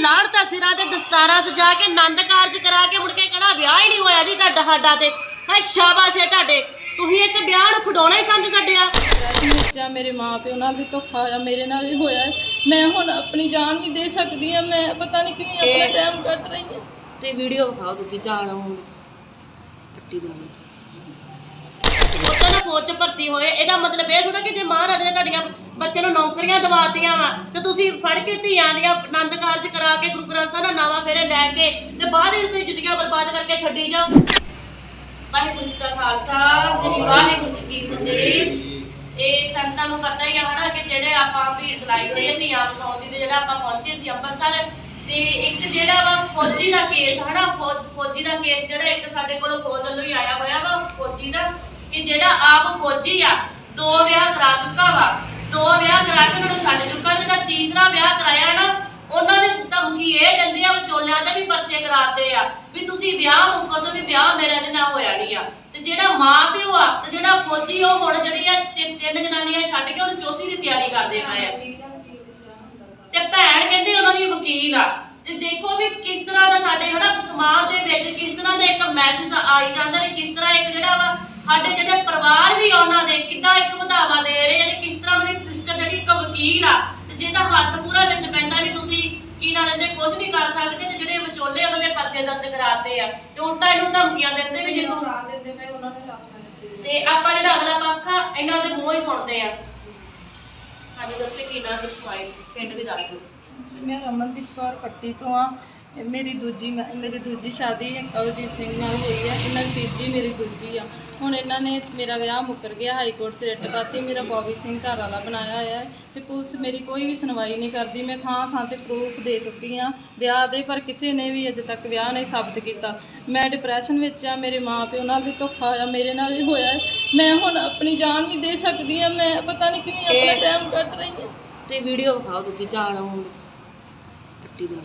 ਲਾੜਤਾ ਸਿਰਾਂ ਤੇ ਦਸਤਾਰਾਂ ਸਜਾ ਕੇ ਆਨੰਦ ਕਾਰਜ ਕਰਾ ਕੇ ਮੁੜ ਕੇ ਕਹਿਣਾ ਵਿਆਹ ਹੀ ਨਹੀਂ ਹੋਇਆ ਜੀ ਤੁਹਾਡਾ ਸਾਡਾ ਤੇ। ਹੈ ਸ਼ਾਬਾਸ਼ ਹੈ ਤੁਹਾਡੇ। ਤੁਸੀਂ ਇੱਕ ਵਿਆਹ ਨੂੰ ਖਡਾਉਣਾ ਹੀ ਸਮਝ ਛੱਡਿਆ। ਬੱਚਾ ਮੇਰੇ ਮਾਪਿਓ ਨਾਲ ਵੀ ਧੋਖਾ ਹੋਇਆ ਮੇਰੇ ਨਾਲ ਵੀ ਹੋਇਆ ਹੈ। ਮੈਂ ਹੁਣ ਆਪਣੀ ਜਾਨ ਵੀ ਦੇ ਸਕਦੀ ਆ ਮੈਂ ਪਤਾ ਨਹੀਂ ਕਿਵੇਂ ਆਪਣਾ ਇਹ- ਟਾਈਮ ਕੱਟ ਰਹੀ ਹਾਂ। ਤੇ ਵੀਡੀਓ ਵਿਖਾਓ ਦੂਜੀ ਜਾਣ ਹੁਣ ਕੱਟੀ ਦੇ ਉਹਨਾਂ ਫੌਜ ਚ ਭਰਤੀ ਹੋਏ ਇਹਦਾ ਮਤਲਬ ਇਹ ਥੋੜਾ ਕਿ ਜੇ ਮਹਾਰਾਜ ਨੇ ਤੁਹਾਡੀਆਂ ਬੱਚੇ ਨੂੰ ਨੌਕਰੀਆਂ ਦਿਵਾਤੀਆਂ ਵਾ ਤੇ ਤੁਸੀਂ ਫੜ ਕੇ ਧੀਆਂ ਦੀਆਂ ਆਨੰਦ ਕਾਰਜ ਕਰਾ ਕੇ ਗੁਰੂ ਗ੍ਰੰਥ ਸਾਹਿਬ ਦਾ ਨਾਵਾ ਫੇਰੇ ਲੈ ਕੇ ਤੇ ਬਾਅਦ ਵਿੱਚ ਤੁਸੀਂ ਜ਼ਿੰਦਗੀਆਂ ਬਰਬਾਦ ਕਰਕੇ ਛੱਡੀ ਜਾਓ। ਵਾਹਿਗੁਰੂ ਜੀ ਕਾ ਖਾਲਸਾ, ਸ੍ਰੀ ਵਾਹਿਗੁਰੂ ਜੀ ਕੀ ਫਤਿਹ। ਇਹ ਸੰਤਾਂ ਨੂੰ ਪਤਾ ਹੀ ਆ ਹਨਾ ਕਿ ਜਿਹੜੇ ਆਪਾਂ ਭੀੜ ਚਲਾਈ ਹੋਈ ਹੈ ਧੀਆਂ ਵਸਾਉਣ ਦੀ ਤੇ ਜਿਹੜਾ ਆਪਾਂ ਪਹੁੰਚੇ ਸੀ ਅੰਮ੍ਰਿਤਸਰ, ਤੇ ਇੱਕ ਜਿਹੜਾ ਵਾ ਫੌਜੀ ਦਾ ਕੇਸ ਹਨਾ, ਫੌਜੀ ਦਾ ਕੇਸ ਜਿਹੜਾ ਇੱਕ ਸਾਡੇ ਕੋਲ ਫੌਜ ਵੱਲੋਂ ਹੀ ਆਇਆ ਹੋਇਆ ਵਾ, ਫੌਜੀ ਦਾ, ਕਿ ਜਿਹੜਾ ਆਪ ਫੌਜੀ ਆ, ਦੋ ਵਿਆਹ ਕਰਾ ਚੁੱਕਾ ਵਾ। ਦੋ ਵਿਆਹ ਕਰਾ ਕੇ ਉਹਨਾਂ ਨੂੰ ਛੱਡ ਚੁੱਕਾ, ਜਿਹੜਾ ਤੀਸਰਾ ਵਿਆਹ ਕਰਾਇਆ ਨਾ, ਉਹਨਾਂ ਨੇ ਧਮਕੀ ਇਹ ਦਿੰਦੇ ਆ ਵਿਚੋਲਿਆਂ ਦੇ ਵੀ ਪਰਚੇ ਕਰਾਤੇ ਆ, ਵੀ ਤੁਸੀਂ ਵਿਆਹ ਮੁੱਕਰ ਤੋਂ ਵੀ ਵਿਆਹ ਮੇਰੇ ਦੇ ਨਾਲ ਹੋਇਆ ਨਹੀਂ ਆ। ਤੇ ਜਿਹੜਾ ਮਾਂ ਪਿਓ ਆ, ਤੇ ਜਿਹੜਾ ਫੌਜੀ ਉਹ ਹੁਣ ਜਿਹੜੀ ਆ ਤਿੰਨ ਤਿੰਨ ਜਨਾਨੀਆਂ ਛੱਡ ਕੇ ਉਹਨੂੰ ਚੌਥੀ ਦੀ ਤਿਆਰੀ ਕਰਦੇ ਪਏ ਆ। ਤੇ ਭੈਣ ਕਹਿੰਦੇ ਉਹਨਾਂ ਦੀ ਵਕੀਲ ਆ। ਤੇ ਦੇਖੋ ਵੀ ਕਿਸ ਤਰ੍ਹਾਂ ਦਾ ਸਾਡੇ ਹਨਾ ਸਮਾਜ ਦੇ ਵਿੱਚ ਕਿਸ ਤਰ੍ਹਾਂ ਦਾ ਇੱਕ ਮੈਸੇਜ ਆਈ ਜਾਂਦਾ ਤੇ ਕਿਸ ਤਰ੍ਹਾਂ ਇੱਕ ਜਿਹੜਾ ਵਾ, ਸਾਡੇ ਜਿਹੜੇ ਪਰਿਵਾਰ ਵੀ ਆ ਉਹਨਾਂ ਦੇ ਕਿੱਦਾਂ ਇੱਕ ਵਧਾਵਾ ਦੇ ਰਹੇ ਯਾਨੀ ਕਿਸ ਤਰ੍ਹਾਂ ਉਹਨਾਂ ਦੀ ਸਿਸਟਰ ਜਿਹੜੀ ਇੱਕ ਵਕੀਲ ਆ ਤੇ ਹੱਥ ਪੂਰਾ ਵਿੱਚ ਪੈਂਦਾ ਵੀ ਤੁਸੀਂ ਕੀ ਨਾਲ ਇਹਦੇ ਕੁਝ ਨਹੀਂ ਕਰ ਸਕਦੇ ਤੇ ਜਿਹੜੇ ਵਿਚੋਲੇ ਉਹਨਾਂ ਦੇ ਪਰਚੇ ਦਰਜ ਕਰਾਤੇ ਆ ਤੇ ਉਲਟਾ ਇਹਨੂੰ ਧਮਕੀਆਂ ਦਿੰਦੇ ਵੀ ਜੇ ਤੂੰ ਦਿੰਦੇ ਪਏ ਉਹਨਾਂ ਨੇ ਲਾਸ਼ਾਂ ਦਿੱਤੀ ਤੇ ਆਪਾਂ ਜਿਹੜਾ ਅਗਲਾ ਪੱਖ ਆ ਇਹਨਾਂ ਦੇ ਮੂੰਹੋਂ ਹੀ ਸੁਣਦੇ ਆ। ਹਾਂਜੀ ਦੱਸੋ ਕੀ ਨਾਮ ਲਿਖਵਾਈ ਪਿੰਡ ਵੀ ਦੱਸ ਦਿਓ। ਮੈਂ ਰਮਨਦੀਪ ਕੌਰ ਪੱਟੀ ਤੋਂ ਆ। ਮੇਰੀ ਦੂਜੀ ਮੇਰੀ ਦੂਜੀ ਸ਼ਾਦੀ ਕਵਲਜੀਤ ਸਿੰਘ ਨਾਲ ਹੋਈ ਹੈ ਇਹਨਾਂ ਦੀ ਤੀਜੀ ਮੇਰੀ ਦੂਜੀ ਆ। ਹੁਣ ਇਹਨਾਂ ਨੇ ਮੇਰਾ ਵਿਆਹ ਮੁੱਕਰ ਗਿਆ ਹਾਈ ਕੋਰਟ 'ਚ ਰਿਟ ਪਾਤੀ ਮੇਰਾ ਬੋਬੀ ਸਿੰਘ ਘਰ ਵਾਲਾ ਬਣਾਇਆ ਹੋਇਆ ਹੈ ਤੇ ਪੁਲਿਸ ਮੇਰੀ ਕੋਈ ਵੀ ਸੁਣਵਾਈ ਨਹੀਂ ਕਰਦੀ ਮੈਂ ਥਾਂ ਥਾਂ ਤੇ ਪ੍ਰੂਫ ਦੇ ਚੁੱਕੀ ਆ ਵਿਆਹ ਦੇ ਪਰ ਕਿਸੇ ਨੇ ਵੀ ਅਜੇ ਤੱਕ ਵਿਆਹ ਨਹੀਂ ਸਾਬਤ ਕੀਤਾ। ਮੈਂ ਡਿਪਰੈਸ਼ਨ ਵਿੱਚ ਆ ਮੇਰੇ ਮਾਪਿਓ ਨਾਲ ਵੀ ਧੋਖਾ ਹੋਇਆ ਮੇਰੇ ਨਾਲ ਵੀ ਹੋਇਆ ਹੈ। ਮੈਂ ਹੁਣ ਆਪਣੀ ਜਾਨ ਵੀ ਦੇ ਸਕਦੀ ਆ ਮੈਂ ਪਤਾ ਨਹੀਂ ਕਿਵੇਂ ਆਪਣਾ ਇਹ- ਟਾਈਮ ਕੱਟ ਰਹੀ ਹਾਂ। ਤੇ ਵੀਡੀਓ ਵਿਖਾਓ ਦੂਜੀ ਜਾਣ ਹੁਣ ਕੱਟੀ ਦੇ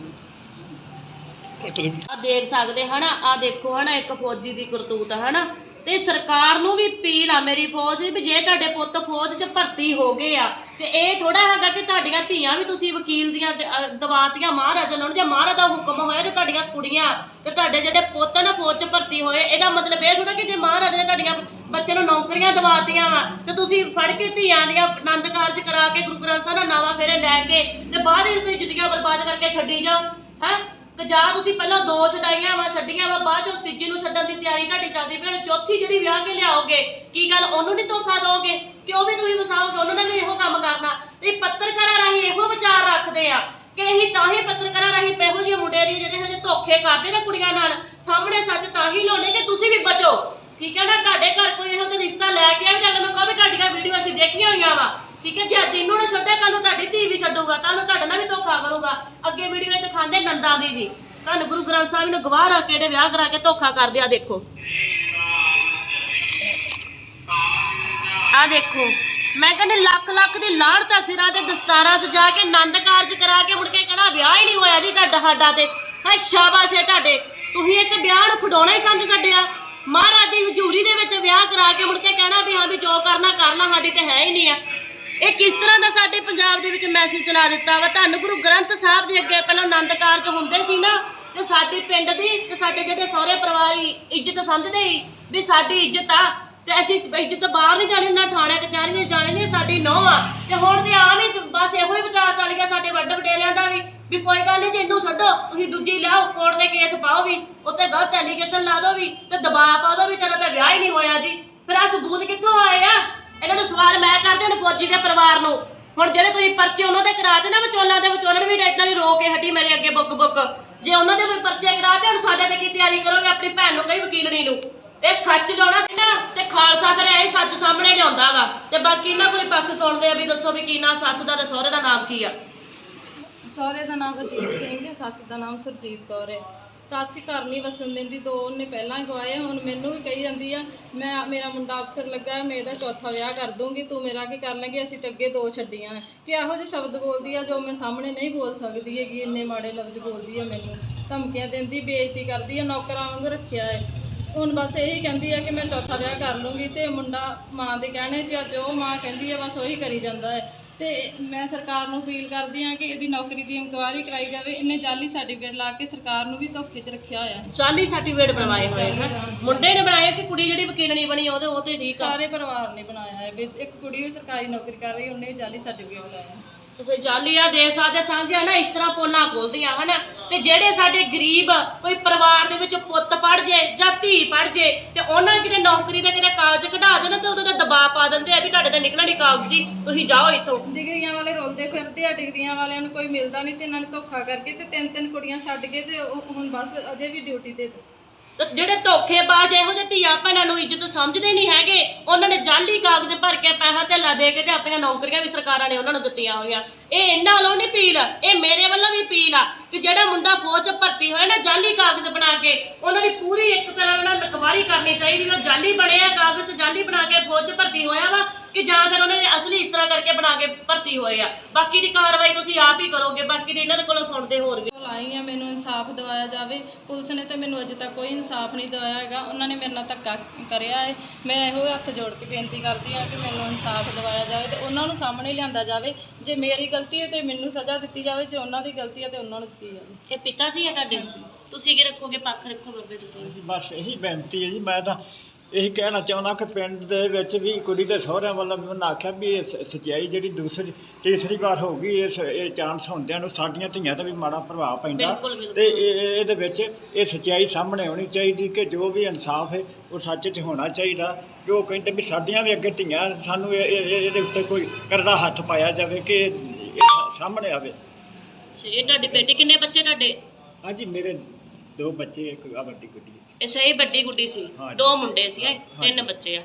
ਆ ਦੇਖ ਸਕਦੇ ਹਨਾ? ਆ ਦੇਖੋ ਹਨਾ? ਇੱਕ ਫੌਜੀ ਦੀ ਕਰਤੂਤ ਹਨਾ? ਤੇ ਸਰਕਾਰ ਨੂੰ ਵੀ ਅਪੀਲ ਆ ਮੇਰੀ ਫੌਜ ਵੀ ਜੇ ਤੁਹਾਡੇ ਪੁੱਤ ਫੌਜ 'ਚ ਭਰਤੀ ਹੋ ਗਏ ਆ, ਤੇ ਇਹ ਥੋੜਾ ਹੈਗਾ ਕਿ ਤੁਹਾਡੀਆਂ ਧੀਆਂ ਵੀ ਤੁਸੀਂ ਵਕੀਲ ਦੀਆਂ ਦਵਾਤੀਆਂ ਮਹਾਰਾਜਾ ਨੂੰ, ਜੇ ਮਹਾਰਾਜ ਦਾ ਹੁਕਮ ਹੋਇਆ ਤੇ ਤੁਹਾਡੀਆਂ ਕੁੜੀਆਂ, ਤੇ ਤੁਹਾਡੇ ਜਿਹੜੇ ਪੁੱਤ ਨੇ ਫੌਜ 'ਚ ਭਰਤੀ ਹੋਏ, ਇਹਦਾ ਮਤਲਬ ਇਹ ਥੋੜਾ ਕਿ ਜੇ ਮਹਾਰਾਜ ਨੇ ਤੁਹਾਡੀਆਂ ਬੱਚੇ ਨੂੰ ਨੌਕਰੀਆਂ ਦਵਾਤੀਆਂ ਵਾ, ਤੇ ਤੁਸੀਂ ਫੜ ਕੇ ਧੀਆਂ ਦੀਆਂ ਆਨੰਦ ਕਾਰਜ ਕਰਾ ਕੇ ਗੁਰੂ ਗ੍ਰੰਥ ਸਾਹਿਬ ਦਾ ਨਾਵਾ ਫੇਰੇ ਲੈ ਕੇ, ਤੇ ਬਾਅਦ ਵਿੱਚ ਤੁਸੀਂ ਜ਼ਿੰਦਗੀਆਂ ਬਰਬਾਦ ਕਰਕੇ ਛੱਡੀ ਜਾਓ, ਹੈ? ਕਿ ਜਾਂ ਤੁਸੀਂ ਪਹਿਲਾਂ ਦੋ ਛਡਾਈਆਂ ਵਾ, ਛੱਡੀਆਂ ਵਾ, ਬਾਅਦ ਚੋਂ ਤੀਜੀ ਨੂੰ ਛੱਡਣ ਦੀ ਤਿਆਰੀ ਤੁਹਾਡੀ ਚੱਲਦੀ ਪਈ ਹੁਣ ਚੌਥੀ ਜਿਹੜੀ ਵਿਆਹ ਕੇ ਲਿਆਓਗੇ, ਕੀ ਗੱਲ ਉਹਨੂੰ ਨਹੀਂ ਧੋਖਾ ਦੋਗੇ? ਕਿਉਂ ਵੀ ਤੁਸੀਂ ਵਸਾਓਗੇ? ਉਹਨਾਂ ਨੇ ਵੀ ਇਹੋ ਕੰਮ ਕਰਨਾ। ਤੇ ਪੱਤਰਕਾਰਾਂ ਰਾਹੀਂ ਇਹੋ ਵਿਚਾਰ ਰੱਖਦੇ ਆ ਕਿ ਅਸੀਂ ਤਾਂ ਹੀ ਪੱਤਰਕਾਰਾਂ ਰਾਹੀਂ ਇਹੋ ਜਿਹੇ ਮੁੰਡੇ ਦੀ ਜਿਹੜੇ ਹਜੇ ਧੋਖੇ ਕਰਦੇ ਨੇ ਕੁੜੀਆਂ ਨਾਲ। ਸਾਹਮਣੇ ਸੱਚ ਤਾਂ ਹੀ ਲਾਉਣੇ ਕਿ ਤੁਸੀਂ ਵੀ ਬਚੋ। ਠੀਕ ਹੈ ਨਾ? ਤੁਹਾਡੇ ਘਰ ਕੋਈ ਇਹੋ ਜਿਹਾ ਰਿਸ਼ਤਾ ਲੈ ਕੇ ਆਵੇ ਤਾਂ ਅਗਲੇ ਨੂੰ ਕਹੋ ਵੀ ਤੁਹਾਡੀਆਂ ਵੀਡੀਓ ਅਸੀਂ ਦੇਖੀਆਂ ਹੋਈਆਂ ਵਾ। ਠੀਕ ਹੈ, ਜੇ ਅੱਜ ਇਹਨੂੰ ਨਾ ਛੱਡਿਆ ਕੱਲ ਨੂੰ ਤੁਹਾਡੀ ਧੀ ਵੀ ਛੱਡੂਗਾ ਕੱਲ ਨੂੰ ਤੁਹਾਡੇ ਨਾਲ ਵੀ ਧੋਖਾ ਕਰੂਗਾ। ਅੱਗੇ ਵੀਡੀਓ ਇਹ ਦਿਖਾਉਂਦੇ ਨੰਦਾਂ ਦੀ ਵੀ। ਤੁਹਾਨੂੰ ਗੁਰੂ ਗ੍ਰੰਥ ਸਾਹਿਬ ਨੂੰ ਗਵਾਹ ਰੱਖ ਕੇ ਵਿਆਹ ਕਰਾ ਕੇ ਧੋਖਾ ਕਰਦੇ ਆ ਦੇਖੋ। ਆ ਦੇਖੋ, ਮੈਂ ਕਹਿੰਦੇ ਲੱਖ ਲੱਖ ਦੀ ਲਾਹਣਤਾ ਸਿਰਾਂ ਤੇ ਦਸਤਾਰਾਂ ਸਜਾ ਕੇ, ਆਨੰਦ ਕਾਰਜ ਕਰਾ ਕੇ ਮੁੜ ਕੇ ਕਹਿਣਾ ਵਿਆਹ ਹੀ ਨਹੀਂ ਹੋਇਆ ਜੀ ਤੁਹਾਡਾ ਸਾਡਾ ਤੇ। ਹੈ ਸ਼ਾਬਾਸ਼ ਹੈ ਤੁਹਾਡੇ। ਤੁਸੀਂ ਇੱਕ ਵਿਆਹ ਨੂੰ ਖਡਾਉਣਾ ਹੀ ਸਮਝ ਛੱਡਿਆ। ਮਹਾਰਾਜ ਦੀ ਹਜ਼ੂਰੀ ਦੇ ਵਿੱਚ ਵਿਆਹ ਕਰਾ ਕੇ ਮੁੜ ਕੇ ਕਹਿਣਾ ਵੀ ਹਾਂ ਵੀ ਜੋ ਕਰਨਾ ਕਰਨਾ ਸਾਡੀ ਤੇ ਹੈ ਹੀ ਨਹੀਂ ਆ। ਇਹ ਕਿਸ ਤਰ੍ਹਾਂ ਦਾ ਸਾਡੇ ਪੰਜਾਬ ਦੇ ਵਿੱਚ ਮੈਸੇਜ ਚਲਾ ਦਿੱਤਾ ਵਾ? ਤੁਹਾਨੂੰ ਗੁਰੂ ਗ੍ਰੰਥ ਸਾਹਿਬ ਦੇ ਅੱਗੇ ਪਹਿਲਾਂ ਆਨੰਦ ਕਾਰਜ ਹੁੰਦੇ ਸੀ ਨਾ, ਤੇ ਸਾਡੇ ਪਿੰਡ ਦੀ ਤੇ ਸਾਡੇ ਜਿਹੜੇ ਸਹੁਰੇ ਪਰਿਵਾਰ ਹੀ ਇੱਜ਼ਤ ਸਮਝਦੇ ਸੀ ਵੀ ਸਾਡੀ ਇੱਜ਼ਤ ਆ, ਤੇ ਅਸੀਂ ਇੱਜ਼ਤ ਬਾਹਰ ਨਹੀਂ ਜਾਣੀ, ਨਾ ਥਾਣੇ ਕਚਹਿਰੀਆਂ ਜਾਣੀ ਨਹੀਂ ਸਾਡੀ ਨੋਹ ਆ। ਤੇ ਹੁਣ ਤੇ ਆਮ ਹੀ ਬਸ ਇਹੋ ਹੀ ਵਿਚਾਰ ਚੱਲ ਗਿਆ ਸਾਡੇ ਵੱਡ ਵਡੇਰਿਆਂ ਦਾ ਵੀ ਵੀ ਕੋਈ ਗੱਲ ਨਹੀਂ, ਜੇ ਇਹਨੂੰ ਛੱਡੋ, ਤੁਸੀਂ ਦੂਜੀ ਲਿਆਓ, ਕੋਰਟ ਦੇ ਕੇਸ ਪਾਓ ਵੀ ਉੱਤੇ ਗਲਤ ਐਲੀਗੇਸ਼ਨ ਲਾ ਦਿਓ ਵੀ, ਤੇ ਦਬਾਅ ਪਾ ਦਿਓ ਵੀ ਤੇਰਾ ਤਾਂ ਵਿਆਹ ਹੀ ਨਹੀਂ ਹੋਇਆ ਜੀ। ਫਿਰ ਆ ਸਬੂਤ ਕਿੱਥੋਂ ਆਏ ਆ? ਇਹਨਾਂ ਨੂੰ ਸਵਾਲ ਮੈਂ ਕਰਦੇ ਨੇ ਫੌਜੀ ਦੇ ਪਰਿਵਾਰ ਨੂੰ। ਹੁਣ ਜਿਹੜੇ ਤੁਸੀਂ ਪਰਚੇ ਉਹਨਾਂ ਦੇ ਕਰਾਤੇ ਨਾ ਵਿਚੋਲਾਂ ਦੇ, ਵਿਚੋਲਣ ਵੀ ਇਦਾਂ ਨਹੀਂ ਰੋ ਕੇ ਹਟੀ ਮੇਰੇ ਅੱਗੇ ਬੁੱਕ ਬੁੱਕ। ਜੇ ਉਹਨਾਂ ਦੇ ਵੀ ਪਰਚੇ ਕਰਾਤੇ ਹੁਣ ਸਾਡੇ ਤੇ ਕੀ ਤਿਆਰੀ ਕਰੋਗੇ ਆਪਣੀ ਭੈਣ ਨੂੰ ਕਹੀ ਵਕੀਲਣੀ ਨੂੰ? ਇਹ ਸੱਚ ਲਾਉਣਾ ਸੀ ਨਾ, ਤੇ ਖਾਲਸਾ ਫਿਰ ਐ ਸੱਚ ਸਾਹਮਣੇ ਲਿਆਉਂਦਾ ਵਾ। ਤੇ ਬਾਕੀ ਇਹਨਾਂ ਕੋਲੇ ਪੱਖ ਸੁਣਦੇ ਆ ਵੀ ਦੱਸੋ ਵੀ ਕੀ ਨਾਂ, ਸੱਸ ਦਾ ਤੇ ਸਹੁਰੇ ਦਾ ਨਾਮ ਕੀ ਆ? ਸਹੁਰੇ ਦਾ ਨਾਮ ਅਜੀਤ ਸਿੰਘ ਹੈ, ਸੱਸ ਦਾ ਨਾਮ ਸੁਰਜੀਤ ਕੌਰ ਹੈ। ਸੱਸ ਹੀ ਘਰ ਨਹੀਂ ਵਸਣ ਦਿੰਦੀ, ਦੋ ਉਹਨੇ ਪਹਿਲਾਂ ਗਵਾਏ ਹੁਣ ਮੈਨੂੰ ਵੀ ਕਹੀ ਜਾਂਦੀ ਆ, ਮੈਂ, ਮੇਰਾ ਮੁੰਡਾ ਅਫਸਰ ਲੱਗਾ ਮੈਂ ਇਹਦਾ ਚੌਥਾ ਵਿਆਹ ਕਰ ਦੂੰਗੀ ਤੂੰ ਮੇਰਾ ਕੀ ਕਰ ਲੇਂਗੀ, ਅਸੀਂ ਤਾਂ ਅੱਗੇ ਦੋ ਛੱਡੀਆਂ ਕਿ ਇਹੋ ਜਿਹੇ ਸ਼ਬਦ ਬੋਲਦੀ ਆ ਜੋ ਮੈਂ ਸਾਹਮਣੇ ਨਹੀਂ ਬੋਲ ਸਕਦੀ ਹੈਗੀ, ਇੰਨੇ ਮਾੜੇ ਲਫ਼ਜ਼ ਬੋਲਦੀ ਆ ਮੈਨੂੰ, ਧਮਕੀਆਂ ਦਿੰਦੀ, ਬੇਇੱਜ਼ਤੀ ਕਰਦੀ ਆ, ਨੌਕਰਾਂ ਵਾਂਗ ਰੱਖਿਆ ਹੈ ਹੁਣ ਬਸ ਇਹੀ ਕਹਿੰਦੀ ਆ ਕਿ ਮੈਂ ਚੌਥਾ ਵਿਆਹ ਕਰ ਲੂੰਗੀ ਤੇ ਮੁੰਡਾ ਮਾਂ ਦੇ ਕਹਿਣੇ 'ਚ ਅੱਜ ਉਹ ਮਾਂ ਕਹਿੰਦੀ ਆ, ਬਸ ਉਹੀ ਕਰੀ ਜਾਂਦਾ ਹੈ ਤੇ ਮੈਂ ਸਰਕਾਰ ਨੂੰ ਅਪੀਲ ਕਰਦੀ ਹਾਂ ਕਿ ਇਹਦੀ ਨੌਕਰੀ ਦੀ ਇਨਕੁਆਇਰੀ ਕਰਾਈ ਜਾਵੇ। ਇਹਨੇ ਜਾਲੀ ਸਰਟੀਫਿਕੇਟ ਲਾ ਕੇ ਸਰਕਾਰ ਨੂੰ ਵੀ ਧੋਖੇ 'ਚ ਰੱਖਿਆ ਹੋਇਆ ਚਾਲੀ ਸਰਟੀਫਿਕੇਟ ਬਣਵਾਏ ਹੋਏ ਹਨ। ਮੁੰਡੇ ਨੇ ਬਣਾਏ ਕਿ ਕੁੜੀ ਜਿਹੜੀ ਵਕੀਲਣੀ ਬਣੀ ਉਹਦੇ ਉਹ ਤੇ ਠੀਕ ਆ। ਸਾਰੇ ਪਰਿਵਾਰ ਨੇ ਬਣਾਇਆ ਹੈ। ਵੀ ਇੱਕ ਕੁੜੀ ਵੀ ਸਰਕਾਰੀ ਨੌਕਰੀ ਕਰ ਰਹੀ ਉਹਨੇ ਵੀ ਜਾਲੀ ਸਰਟੀਫਿਕੇਟ ਲਾਇਆ ਤੁਸੀਂ ਜਾਲੀਆ ਦੇ ਸਕਦੇ ਸਾਂਝਾ ਨਾ ਇਸ ਤਰ੍ਹਾਂ ਪੋਲਾਂ ਖੋਲਦੀਆਂ ਹਨ? ਤੇ ਜਿਹੜੇ ਸਾਡੇ ਗਰੀਬ ਕੋਈ ਪਰਿਵਾਰ ਦੇ ਵਿੱਚ ਪੁੱਤ ਪੜ ਜੇ ਜਾਂ ਧੀ ਪੜ ਜੇ ਤੇ ਉਹਨਾਂ ਨੇ ਕਿਤੇ ਨੌਕਰੀ ਦਾ ਕਿਤੇ ਕਾਗਜ਼ ਕਢਾ ਦੇਣਾ ਤੇ ਉਹਨਾਂ ਦਾ ਦਬਾਅ ਪਾ ਦਿੰਦੇ ਆ ਵੀ ਤੁਹਾਡੇ ਤੇ ਨਿਕਲਣੀ ਕਾਗਜ਼ ਜੀ, ਤੁਸੀਂ ਜਾਓ ਇੱਥੋਂ। ਡਿਗਰੀਆਂ ਵਾਲੇ ਰੋਲਦੇ ਫਿਰਦੇ ਆ, ਡਿਗਰੀਆਂ ਵਾਲਿਆਂ ਨੂੰ ਕੋਈ ਮਿਲਦਾ ਨਹੀਂ ਤੇ ਇਹਨਾਂ ਨੇ ਧੋਖਾ ਕਰਕੇ ਤੇ ਤਿੰਨ ਤਿੰਨ ਕੁੜੀਆਂ ਛੱਡ ਕੇ ਤੇ ਉਹ ਹੁਣ ਬਸ ਅਜੇ ਵੀ ਡਿਊਟੀ ਤੇ ਤੇ ਜਿਹੜੇ ਧੋਖੇਬਾਜ਼ ਇਹੋ ਜਿਹੇ ਧੀਆ ਭੈਣਾਂ ਨੂੰ ਇੱਜ਼ਤ ਸਮਝਦੇ ਨਹੀਂ ਹੈਗੇ, ਉਹਨਾਂ ਨੇ ਜਾਲੀ ਕਾਗਜ਼ ਭਰ ਕੇ ਪੈਸਾ ਧੇਲਾ ਦੇ ਕੇ ਤੇ ਆਪਣੀਆਂ ਨੌਕਰੀਆਂ ਵੀ ਸਰਕਾਰਾਂ ਨੇ ਉਹਨਾਂ ਨੂੰ ਦਿੱਤੀਆਂ ਹੋਈਆਂ। ਇਹ ਇਹਨਾਂ ਵੱਲੋਂ ਨਹੀਂ ਅਪੀਲ, ਇਹ ਮੇਰੇ ਵੱਲੋਂ ਵੀ ਅਪੀਲ ਆ ਕਿ ਜਿਹੜਾ ਮੁੰਡਾ ਫੌਜ 'ਚ ਭਰਤੀ ਹੋਇਆ ਨਾ ਜਾਲੀ ਕਾਗਜ਼ ਬਣਾ ਕੇ, ਉਹਨਾਂ ਦੀ ਪੂਰੀ ਇੱਕ ਤਰ੍ਹਾਂ ਨਾਲ ਨਕਵਾਰੀ ਕਰਨੀ ਚਾਹੀਦੀ, ਉਹ ਜਾਲੀ ਬਣਿਆ ਕਾਗਜ਼, ਜਾਲੀ ਬਣਾ ਕੇ ਫੌਜ 'ਚ ਭਰਤੀ ਹੋਇਆ ਵਾ ਕਿ ਜਾਂ ਫਿਰ ਉਹਨਾਂ ਨੇ ਅਸਲੀ ਇਸ ਤਰ੍ਹਾਂ ਕਰਕੇ ਬਣਾ ਕੇ ਭਰਤੀ ਹੋਏ ਆ। ਬਾਕੀ ਦੀ ਕਾਰਵਾਈ ਤੁਸੀਂ ਆਪ ਹੀ ਕਰੋਗੇ ਬਾਕੀ ਦੇ ਇਹਨਾਂ ਦੇ ਕੋਲੋਂ ਸੁਣਦੇ ਹੋਰ ਵੀ। ਕੋਲ ਆਈ ਆ ਮੈਨੂੰ ਇਨਸਾਫ ਦਿਵਾਇਆ ਜਾਵੇ। ਪੁਲਿਸ ਨੇ ਤੇ ਮੈਨੂੰ ਅਜੇ ਤੱਕ ਕੋਈ ਇਨਸਾਫ ਨਹੀਂ ਦਿਵਾਇਆ ਹੈਗਾ। ਉਹਨਾਂ ਨੇ ਮੇਰੇ ਨਾਲ ਧੱਕਾ ਕਰਿਆ ਹੈ ਮੈਂ ਇਹੋ ਹੱਥ ਜੋੜ ਕੇ ਬੇਨਤੀ ਕਰਦੀ ਹਾਂ ਕਿ ਮੈਨੂੰ ਇਨਸਾਫ ਦਿਵਾਇਆ ਜਾਵੇ ਤੇ ਉਹਨਾਂ ਨੂੰ ਸਾਹਮਣੇ ਲਿਆਂਦਾ ਜਾਵੇ। ਜੇ ਮੇਰੀ ਗਲਤੀ ਹੈ ਤੇ ਮੈਨੂੰ ਸਜ਼ਾ ਦਿੱਤੀ ਜਾਵੇ ਜੇ ਉਹਨਾਂ ਦੀ ਗਲਤੀ ਹੈ ਤੇ ਉਹਨਾਂ ਨੂੰ ਦਿੱਤੀ ਜਾਵੇ। ਇਹ ਪਿਤਾ ਜੀ ਆ ਤੁਹਾਡੇ? ਤੁਸੀਂ ਕੀ ਰੱਖੋਗੇ ਪੱਖ ਰੱਖੋ ਬੱਬੇ ਤੁਸੀਂ ਬਸ ਇਹੀ ਬੇਨਤੀ ਹੈ ਜੀ। ਮੈਂ ਤਾਂ ਇਹੀ ਕਹਿਣਾ ਚਾਹੁੰਦਾ ਕਿ ਪਿੰਡ ਦੇ ਵਿੱਚ ਵੀ ਕੁੜੀ ਦੇ ਸਹੁਰਿਆਂ ਵੱਲੋਂ ਵੀ ਉਹਨਾਂ ਆਖਿਆ ਵੀ ਇਹ ਸ- ਸੱਚਾਈ ਜਿਹੜੀ ਦੂਸਰੀ ਤੀਸਰੀ ਵਾਰ ਹੋ ਗਈ ਇਸ ਇਹ ਚਾਂਸ ਹੁੰਦਿਆਂ ਨੂੰ ਸਾਡੀਆਂ ਧੀਆਂ ਤੇ ਵੀ ਮਾੜਾ ਪ੍ਰਭਾਵ ਪੈਂਦਾ। ਬਿਲਕੁਲ, ਬਿਲਕੁਲ। ਤੇ ਇਹ- ਇਹ- ਇਹਦੇ ਵਿੱਚ ਇਹ ਸੱਚਾਈ ਸਾਹਮਣੇ ਆਉਣੀ ਚਾਹੀਦੀ ਕਿ ਜੋ ਵੀ ਇਨਸਾਫ ਹੈ ਉਹ ਸੱਚ 'ਚ ਹੋਣਾ ਚਾਹੀਦਾ। ਜੋ ਕਹਿੰਦੇ ਵੀ ਸਾਡੀਆਂ ਵੀ ਅੱਗੇ ਧੀਆਂ ਸਾਨੂੰ ਇਹ- ਇਹ- ਇਹ- ਇਹਦੇ ਉੱਤੇ ਕੋਈ ਕਰੜਾ ਹੱਥ ਪਾਇਆ ਜਾਵੇ ਕਿ ਇਹ ਇਹ ਸਾ- ਸਾਹਮਣੇ ਆਵੇ। ਅੱਛਾ, ਇਹ ਤੁਹਾਡੀ ਬੇਟੀ ਕਿੰਨੇ ਬੱਚੇ ਤੁਹਾਡੇ? ਹਾਂਜੀ ਮੇਰੇ ਦੋ ਬੱਚੇ ਇੱਕ ਆ ਵੱਡੀ ਗੁੱਡੀ। ਹੈ। ਇਹ ਸਹੀ ਵੱਡੀ ਗੁੱਡੀ ਸੀ। ਹਾਂਜੀ। ਦੋ ਮੁੰਡੇ ਸੀ ਇਹ, ਤਿੰਨ ਹਾਂਜੀ। ਬੱਚੇ ਆ।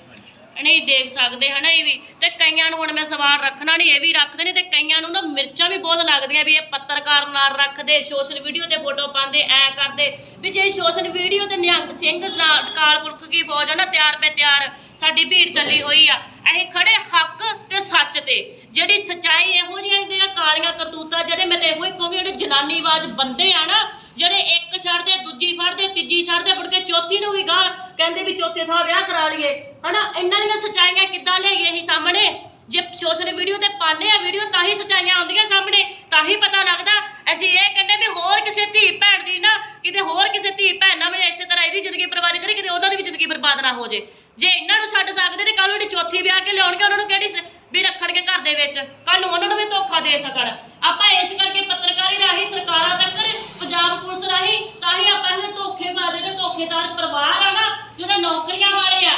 ਨਹੀਂ ਦੇਖ ਸਕਦੇ ਹਨਾ ਇਹ ਵੀ। ਤੇ ਕਈਆਂ ਨੂੰ ਹੁਣ ਮੈਂ ਸਵਾਲ ਰੱਖਣਾ ਨਹੀਂ ਇਹ ਵੀ ਰੱਖਦੇ ਨੇ ਤੇ ਕਈਆਂ ਨੂੰ ਨਾ ਮਿਰਚਾਂ ਵੀ ਬਹੁਤ ਲੱਗਦੀਆਂ ਵੀ ਇਹ ਪੱਤਰਕਾਰ ਨਾਲ ਰੱਖਦੇ ਸੋਸ਼ਲ ਵੀਡੀਓ ਤੇ ਫੋਟੋ ਪਾਉਂਦੇ ਐ ਕਰਦੇ। ਵੀ ਜੇ ਸੋਸ਼ਲ ਵੀਡੀਓ ਤੇ ਨਿਹੰਗ ਸਿੰਘ ਨਾਲ ਕਾਲ ਪੁਰਖ ਕੀ ਫੌਜ ਆ ਨਾ ਤਿਆਰ ਪੇ ਤਿਆਰ ਸਾਡੀ ਭੀੜ ਚੱਲੀ ਹੋਈ ਆ। ਅਸੀਂ ਖੜੇ ਹੱਕ ਤੇ ਸੱਚ ਤੇ। ਜਿਹੜੀ ਸਚਾਈ ਇਹੋ ਜਿਹੀਆਂ ਇਹਦੀਆਂ ਕਾਲੀਆਂ ਕਰਤੂਤਾਂ ਜਿਹੜੇ ਮੈਂ ਤੇ ਇਹੋ ਹੀ ਕਹੂੰਗੀ ਜਿਹੜੇ ਜਨਾਨੀਵਾਜ ਬੰਦੇ ਆ ਨਾ ਜਿਹੜੇ ਇੱਕ ਛੱਡਦੇ ਦੂਜੀ ਫੜਦੇ ਤੀਜੀ ਛੱਡਦੇ ਫੜ ਕੇ ਚੌਥੀ ਨੂੰ ਵੀ ਗਾਲ ਕਹਿੰਦੇ ਵੀ ਚੌਥੇ ਥਾਂ ਵਿਆਹ ਕਰਾ ਲਈਏ। ਹਨਾ? ਇਹਨਾਂ ਦੀਆਂ ਸਚਾਈਆਂ ਕਿੱਦਾਂ ਲਿਆਈਏ ਅਸੀਂ ਸਾਹਮਣੇ? ਜੇ ਸੋਸ਼ਲ ਵੀਡੀਓ ਤੇ ਪਾਉਂਦੇ ਆ ਵੀਡੀਓ ਤਾਂ ਹੀ ਸਚਾਈਆਂ ਆਉਂਦੀਆਂ ਸਾਹਮਣੇ, ਤਾਂ ਹੀ ਪਤਾ ਲੱਗਦਾ। ਅਸੀਂ ਇਹ ਕਹਿੰਦੇ ਵੀ ਹੋਰ ਕਿਸੇ ਧੀ ਭੈਣ ਦੀ ਨਾ, ਕਿਤੇ ਹੋਰ ਕਿਸੇ ਧੀ ਭੈਣ ਨਾਲ ਵੀ ਇਸੇ ਤਰ੍ਹਾਂ ਇਹਦੀ ਜ਼ਿੰਦਗੀ ਬਰਬਾਦ ਕਰੀ ਕਿਤੇ ਉਹਨਾਂ ਦੀ ਵੀ ਜ਼ਿੰਦਗੀ ਬਰਬਾਦ ਨਾ ਹੋ ਜੇ। ਜੇ ਇਹਨਾਂ ਨੂੰ ਛੱਡ ਸਕਦੇ ਤੇ ਕੱਲ ਨੂੰ ਜਿਹੜੀ ਚੌਥੀ ਵਿਆਹ ਕੇ ਲਿਆਉਣਗੇ, ਉਹਨਾਂ ਨੂੰ ਕਿਹੜੀ ਵੀ ਰੱਖਣਗੇ ਘਰ ਦੇ ਵਿੱਚ? ਕੱਲ ਨੂੰ ਉਹਨਾਂ ਨੂੰ ਵੀ ਧੋਖਾ ਦੇ ਸਕਣ। ਆਪਾਂ ਇਸ ਕਰਕੇ ਪੱਤਰਕਾਰੀ ਰਾਹੀਂ, ਸਰਕਾਰਾਂ ਤੱਕ, ਪੰਜਾਬ ਪੁਲਿਸ ਰਾਹੀਂ, ਤਾਂ ਹੀ ਆਪਾਂ ਇਹ ਧੋਖੇਬਾਜ਼ ਜਿਹੜੇ ਧੋਖੇਦਾਰ ਪਰਿਵਾਰ ਆ ਨਾ ਜਿਹੜੇ ਨੌਕਰੀਆਂ ਵਾਲੇ ਆ।